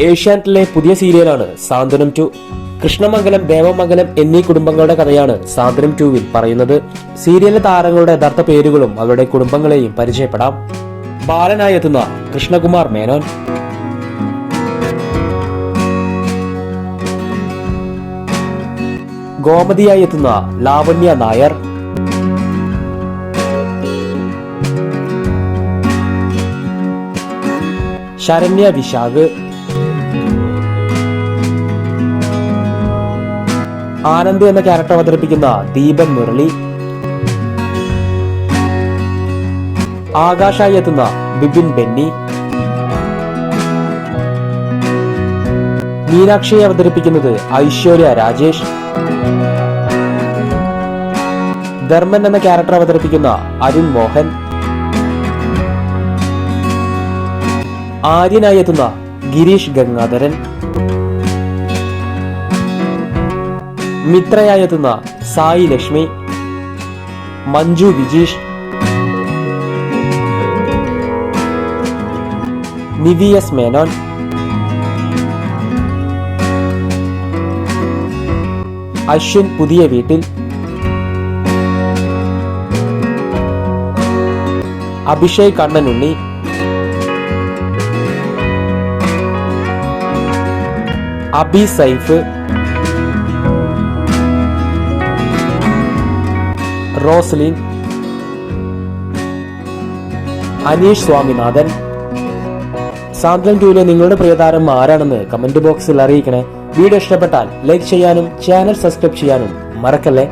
ഏഷ്യാനെറ്റിലെ പുതിയ സീരിയലാണ് സാന്ത്വനം ടു. കൃഷ്ണമംഗലം ദേവമംഗലം എന്നീ കുടുംബങ്ങളുടെ കഥയാണ് സാന്ത്വനം ടുവിൽ പറയുന്നത്. സീരിയലിലെ താരങ്ങളുടെ യഥാർത്ഥ പേരുകളും അവരുടെ കുടുംബങ്ങളെയും പരിചയപ്പെടാം. ബാലനായി എത്തുന്ന കൃഷ്ണകുമാർ മേനോൻ. ഗോമതിയായി എത്തുന്ന ലാവണ്യ നായർ. ശരണ്യ വിശാഖ്. ആനന്ദ് എന്ന ക്യാരക്ടർ അവതരിപ്പിക്കുന്ന ദീപൻ മുരളി. ആകാശായി എത്തുന്ന ബിബിൻ ബെന്നി. മീനാക്ഷിയെ അവതരിപ്പിക്കുന്നത് ഐശ്വര്യ രാജേഷ്. ധർമ്മൻ എന്ന ക്യാരക്ടർ അവതരിപ്പിക്കുന്ന അരുൺ മോഹൻ. ആര്യനായി എത്തുന്ന ഗിരീഷ് ഗംഗാധരൻ. മിത്രയായി എത്തുന്ന സായി ലക്ഷ്മി മഞ്ജു വിജീഷ് നിവി എസ് മേനോൻ അശ്വിൻ പുതിയ വീട്ടിൽ അഭിഷേക് കണ്ണനുണ്ണി അബി സൈഫ് റോസ്ലിൻ അനീഷ് സ്വാമിനാഥൻ. സാന്ത്വൻ ടൂവിലെ നിങ്ങളുടെ പ്രിയതാരം ആരാണെന്ന് കമന്റ് ബോക്സിൽ അറിയിക്കണേ. വീഡിയോ ഇഷ്ടപ്പെട്ടാൽ ലൈക്ക് ചെയ്യാനും ചാനൽ സബ്സ്ക്രൈബ് ചെയ്യാനും മറക്കല്ലേ?